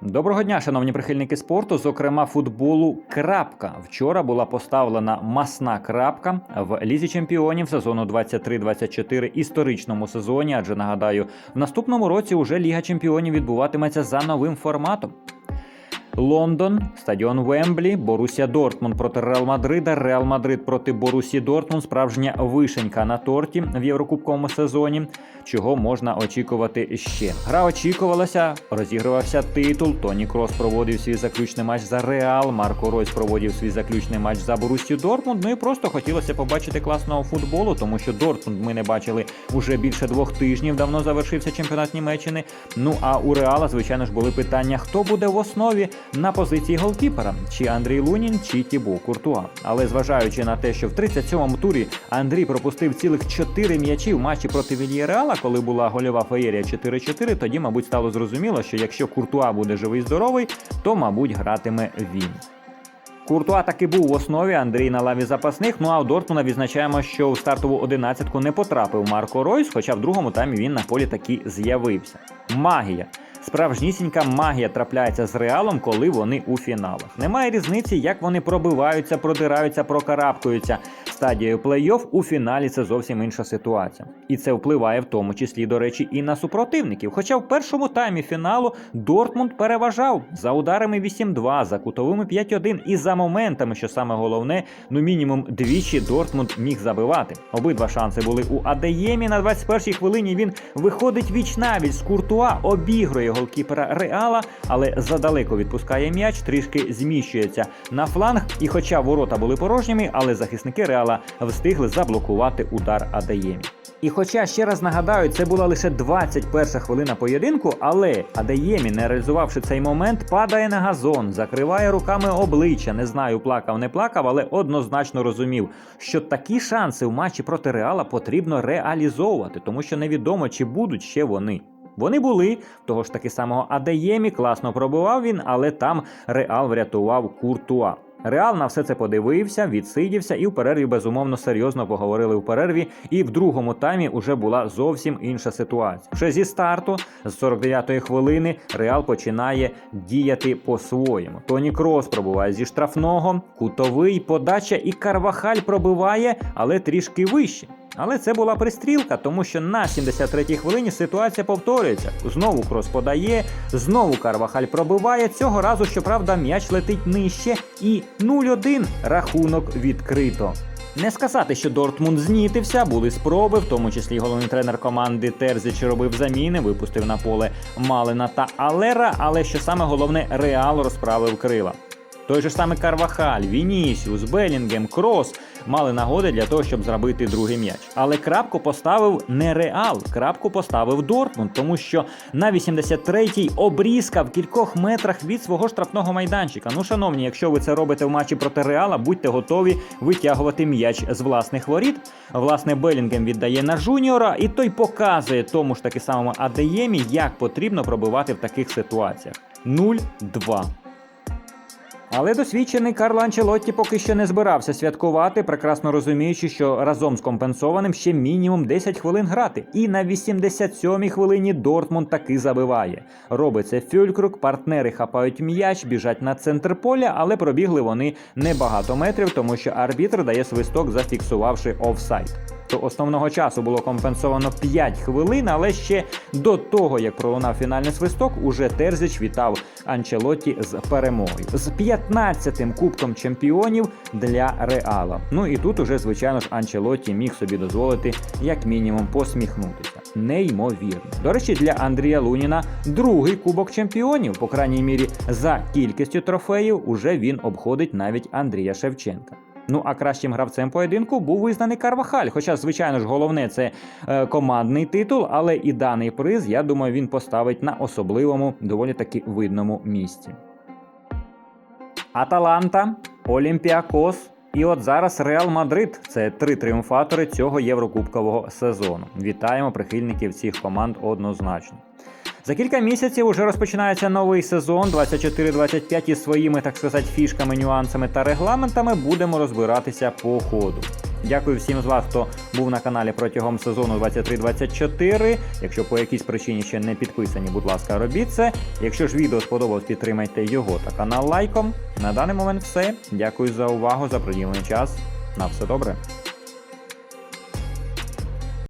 Доброго дня, шановні прихильники спорту, зокрема футболу. Крапка вчора була поставлена масна крапка в лізі чемпіонів сезону 23-24 історичному сезоні. Адже нагадаю, в наступному році уже Ліга Чемпіонів відбуватиметься за новим форматом. Лондон, стадіон Вемблі, Борусія Дортмунд проти Реал Мадрида, Реал Мадрид проти Борусі Дортмунд. Справжня вишенька на торті в Єврокубковому сезоні. Чого можна очікувати ще? Гра очікувалася, розігрувався титул. Тоні Крос проводив свій заключний матч за Реал. Марко Ройс проводив свій заключний матч за Борусію Дортмунд. Ну і просто хотілося побачити класного футболу, тому що Дортмунд ми не бачили уже більше двох тижнів. Давно завершився чемпіонат Німеччини. Ну а у Реала, звичайно ж, були питання: хто буде в основі на позиції голкіпера? Чи Андрій Лунін, чи Тібо Куртуа. Але зважаючи на те, що в 37-му турі Андрій пропустив цілих 4 м'ячі в матчі проти Вільєреала, коли була гольова феєрія 4-4, тоді, мабуть, стало зрозуміло, що якщо Куртуа буде живий здоровий, то, мабуть, гратиме він. Куртуа таки був в основі Андрій на лаві запасних. Ну а у Дортмуна відзначаємо, що у стартову одинадцятку не потрапив Марко Ройс, хоча в другому таймі він на полі таки з'явився. Магія. Справжнісінька магія трапляється з реалом, коли вони у фіналах. Немає різниці, як вони пробиваються, продираються, прокарабкуються. Стадією плей-офф у фіналі це зовсім інша ситуація. І це впливає в тому числі, до речі, і на супротивників. Хоча в першому таймі фіналу Дортмунд переважав за ударами 8-2, за кутовими 5-1 і за моментами, що саме головне, ну мінімум двічі Дортмунд міг забивати. Обидва шанси були у Адеємі. На 21-й хвилині він виходить віч навіть з Куртуа, обігрує голкіпера Реала, але задалеко відпускає м'яч, трішки зміщується на фланг. І хоча ворота були порожніми, але захисники Реала встигли заблокувати удар Адеємі. І хоча ще раз нагадаю, це була лише 21 хвилина поєдинку, але Адеємі, не реалізувавши цей момент, падає на газон, закриває руками обличчя. Не знаю, плакав, не плакав, але однозначно розумів, що такі шанси в матчі проти Реала потрібно реалізовувати, тому що невідомо, чи будуть ще вони. Вони були, того ж таки самого Адеємі, класно пробивав він, але там Реал врятував Куртуа. Реал на все це подивився, відсидівся і в перерві безумовно серйозно поговорили в перерві. І в другому таймі вже була зовсім інша ситуація. Вже зі старту, з 49-ї хвилини, Реал починає діяти по-своєму. Тоні Крос пробуває зі штрафного, кутовий, подача і Карвахаль пробиває, але трішки вище. Але це була пристрілка, тому що на 73-й хвилині ситуація повторюється. Знову крос подає, знову Карвахаль пробиває. Цього разу, щоправда, м'яч летить нижче, і 0-1 рахунок відкрито. Не сказати, що Дортмунд знітився, були спроби, в тому числі головний тренер команди Терзіч робив заміни, випустив на поле Малина та Алера, але що саме головне, Реал розправив крила. Той же саме Карвахаль, Вінісіус, Белінгем, Крос мали нагоди для того, щоб зробити другий м'яч. Але крапку поставив не Реал, крапку поставив Дортмунд, тому що на 83-й обрізка в кількох метрах від свого штрафного майданчика. Ну, шановні, якщо ви це робите в матчі проти Реала, будьте готові витягувати м'яч з власних воріт. Власне, Белінгем віддає на Жуніора, і той показує тому ж таки самому Адеємі, як потрібно пробивати в таких ситуаціях. 0-2. Але досвідчений Карло Анчелотті поки що не збирався святкувати, прекрасно розуміючи, що разом з компенсованим ще мінімум 10 хвилин грати. І на 87-й хвилині Дортмунд таки забиває. Робиться фюлькрук, партнери хапають м'яч, біжать на центр поля, але пробігли вони небагато метрів, тому що арбітр дає свисток, зафіксувавши офсайд. До основного часу було компенсовано 5 хвилин, але ще до того, як пролунав фінальний свисток, уже Терзіч вітав Анчелотті з перемогою. З 15-тим кубком чемпіонів для Реала. Ну і тут уже, звичайно ж, Анчелотті міг собі дозволити як мінімум посміхнутися. Неймовірно. До речі, для Андрія Луніна другий кубок чемпіонів, по крайній мірі, за кількістю трофеїв, уже він обходить навіть Андрія Шевченка. Ну а кращим гравцем поєдинку був визнаний Карвахаль. Хоча, звичайно ж, головне це е, командний титул, але і даний приз, я думаю, він поставить на особливому, доволі таки видному місці. Аталанта, Олімпіакос. І от зараз Реал Мадрид це три тріумфатори цього єврокубкового сезону. Вітаємо прихильників цих команд однозначно. За кілька місяців уже розпочинається новий сезон 24-25 із своїми, так сказати, фішками, нюансами та регламентами будемо розбиратися по ходу. Дякую всім з вас, хто був на каналі протягом сезону 23-24. Якщо по якійсь причині ще не підписані, будь ласка, робіть це. Якщо ж відео сподобалось, підтримайте його та канал лайком. На даний момент все. Дякую за увагу, за приділений час. На все добре.